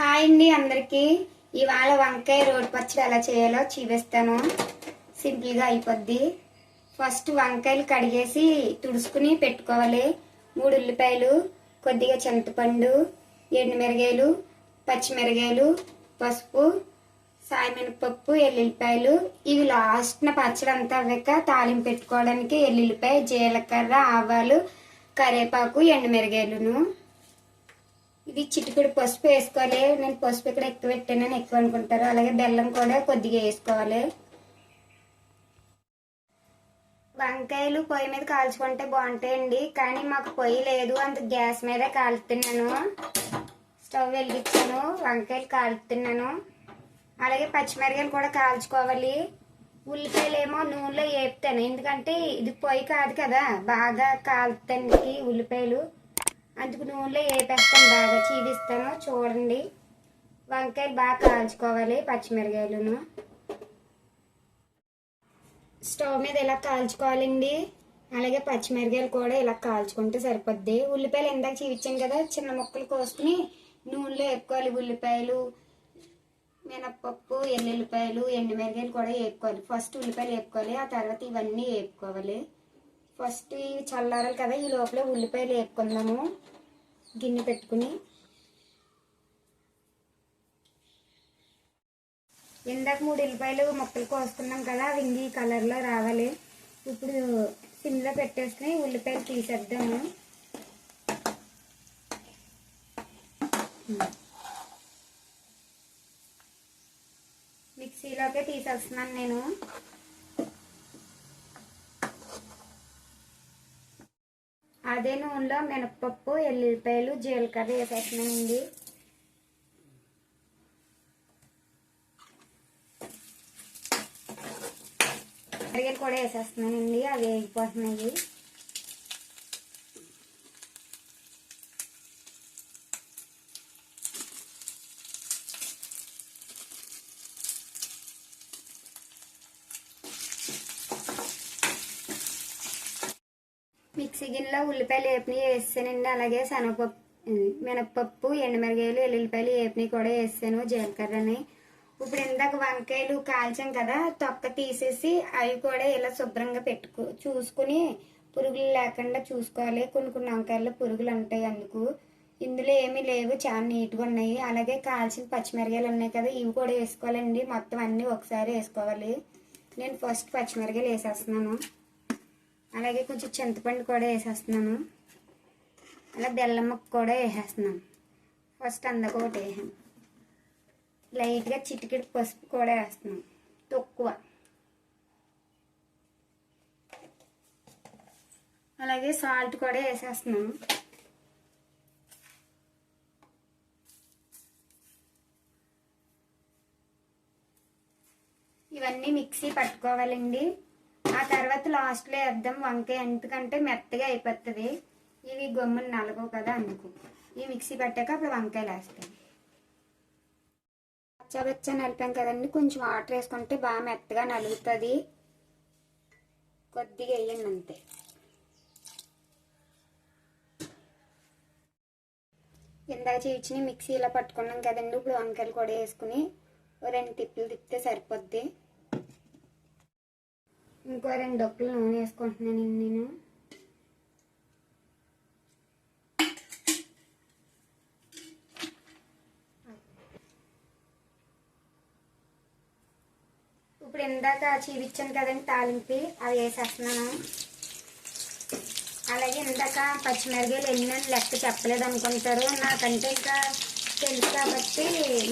Hi అండి అందరికీ. ఇవాళ వంకాయ రోడ్ పచ్చడి ఎలా చేయాలో చూపిస్తాను. సింపుల్గా అయిపోద్ది. ఫస్ట్ వంకాయలు కడిగేసి తుడుచుకుని పెట్టుకోవాలి. మూడు ఉల్లిపాయలు కొద్దిగా చింతపండు ఎండుమిరగాయలు పచ్చిమిరగాయలు పసుపు సాయమినపప్పు ఎల్లుల్లిపాయలు. ఇవి లాస్ట్న పచ్చడి అంతా అవ్వక తాలింపు పెట్టుకోవడానికి ఎల్లుల్లిపాయ జీలకర్ర ఆవాలు కరివేపాకు ఎండుమిరగాయలును ఇది చిటికెడు పసుపు వేసుకోవాలి. నేను పసుపు ఇక్కడ ఎక్కువ పెట్టానని ఎక్కువ అనుకుంటారు. అలాగే బెల్లం కూడా కొద్దిగా వేసుకోవాలి. వంకాయలు పొయ్యి మీద కాల్చుకుంటే బాగుంటాయండి. కానీ మాకు పొయ్యి లేదు. అంత గ్యాస్ మీద కాలుతున్నాను. స్టవ్ వెలిగించాను. వంకాయలు కాలుతున్నాను. అలాగే పచ్చిమిరకాయలు కూడా కాల్చుకోవాలి. ఉల్లిపాయలు ఏమో నూనెలో వేపుతాను ఎందుకంటే ఇది పొయ్యి కాదు కదా. బాగా కాలుతానికి ఉల్లిపాయలు. అందుకు నూనెలో వేపేస్తాను బాగా చీవిస్తాను చూడండి. వంకాయలు బాగా కాల్చుకోవాలి పచ్చిమిరకాయలను. స్టవ్ మీద ఇలా కాల్చుకోవాలండి. అలాగే పచ్చిమిరకాయలు కూడా ఇలా కాల్చుకుంటే సరిపోద్ది. ఉల్లిపాయలు ఇందాక చీవిచ్చాను కదా చిన్న ముక్కలు కోసుకుని నూనెలో వేపుకోవాలి ఉల్లిపాయలు మినప్పప్పు ఎల్లుల్లిపాయలు ఎండుమిరకాయలు కూడా వేపుకోవాలి. ఫస్ట్ ఉల్లిపాయలు వేపుకోవాలి ఆ తర్వాత ఇవన్నీ వేపుకోవాలి. ఫస్ట్ ఇవి చల్లారాలి కదా ఈ లోపల ఉల్లిపాయలు వేపుకుందాము. గిన్నె పెట్టుకుని. ఇందాక మూడు ఉల్లిపాయలు మొక్కలు కోసుకున్నాం కదా అవి ఇంగి కలర్లో రావాలి. ఇప్పుడు సిమ్లో పెట్టేసుకుని ఉల్లిపాయలు తీసేద్దాము. మిక్సీలోకే తీసేస్తున్నాను నేను. అదే నూనెలో మినపప్పు ఎల్లిపాయలు జీలకర్ర వేసేస్తున్నానండి. మిరగాయలు కూడా వేసేస్తున్నానండి అవి వేగిపోతున్నాయి మిక్సీ గిన్నెలో ఉల్లిపాయలు ఏపిని వేసానండి అలాగే శనగపప్పు మినపప్పు ఎండుమిరగాయలు ఎల్లుల్లిపాయలు ఏపిని కూడా వేసాను జీలకర్రని. ఇప్పుడు ఇందాక వంకాయలు కాల్చాం కదా తొక్క తీసేసి అవి కూడా ఇలా శుభ్రంగా పెట్టుకో చూసుకుని పురుగులు లేకుండా చూసుకోవాలి. కొన్ని కొన్ని వంకాయల్లో పురుగులు ఉంటాయి అందుకు. ఇందులో ఏమీ లేవు చాలా నీట్గా ఉన్నాయి. అలాగే కాల్చిన పచ్చిమిరకాయలు ఉన్నాయి కదా ఇవి కూడా వేసుకోవాలండి. మొత్తం అన్నీ ఒకసారి వేసుకోవాలి. నేను ఫస్ట్ పచ్చిమిరకాయలు వేసేస్తున్నాను. అలాగే కొంచెం చింతపండు కూడా వేసేస్తున్నాను. అలా బెల్లం ముక్క కూడా వేసేస్తున్నాను. ఫస్ట్ అందక ఒకటి వేసాను. లైట్గా చిటికిడి పసుపు కూడా వేస్తున్నాం తక్కువ. అలాగే సాల్ట్ కూడా వేసేస్తున్నాం ఇవన్నీ మిక్సీ పట్టుకోవాలండి. ఆ తర్వాత లాస్ట్లో వేద్దాం వంకాయ. ఎందుకంటే మెత్తగా అయిపోతుంది. ఇవి గమ్మున నలగవు కదా అందుకు. ఈ మిక్సీ పెట్టాక అప్పుడు వంకాయలు వేస్తాం. పచ్చబచ్చ నలిపాం కదండి. కొంచెం వాటర్ వేసుకుంటే బాగా మెత్తగా నలుగుతుంది. కొద్దిగా వేయండి అంతే. ఇందాక మిక్సీ ఇలా పట్టుకున్నాం కదండి. ఇప్పుడు వంకాయలు కూడా వేసుకుని ఓ రెండు తిప్పులు తిప్పితే సరిపోద్ది. ఇంకో రెండు డొక్కులు నూనె వేసుకుంటున్నాను నేను. ఇప్పుడు ఇందాక చీవిచ్చాను కదండి తాలింపి అవి వేసేస్తున్నాను. అలాగే ఇందాక పచ్చిమిరకాయలు ఎన్ని అని లెక్క చెప్పలేదు అనుకుంటారు. నాకంటే ఇంకా తెలుసు కాబట్టి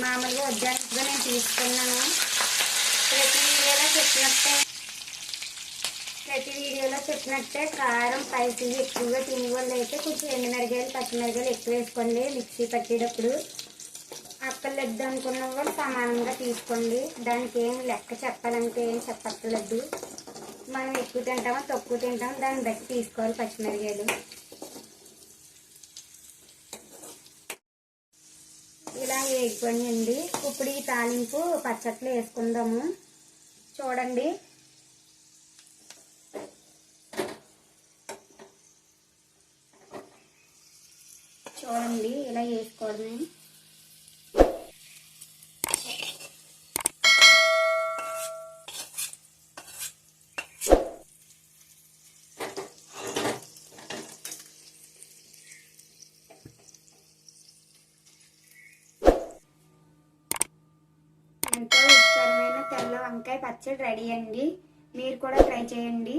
మామూలుగా వద్దానికి నేను తీసుకున్నాను. ప్రతి వీడియోలో చెప్పినట్టే. వీడియోలో చెప్పినట్టే కారం స్పైసీ ఎక్కువగా తినే వాళ్ళు అయితే కొంచెం ఎండుమిరగాయలు పచ్చిమిరగాయలు ఎక్కువ వేసుకోండి మిక్సీ పట్టేటప్పుడు. అక్కర్లేదు అనుకున్న వాళ్ళు సమానంగా తీసుకోండి. దానికి ఏం లెక్క చెప్పాలంటే ఏం చెప్పక్కర్లేదు. మనం ఎక్కువ తింటామో తక్కువ తింటామో దాన్ని బట్టి తీసుకోవాలి పచ్చిమిరగాయలు. ఇలా వేగిపోయింది ఇప్పుడు ఈ తాలింపు పచ్చట్లు వేసుకుందాము. చూడండి. వేసుకోవడమే ఎంతో ఇష్టమైన తెల్ల వంకాయ పచ్చడి రెడీ అండి. మీరు కూడా ట్రై చేయండి.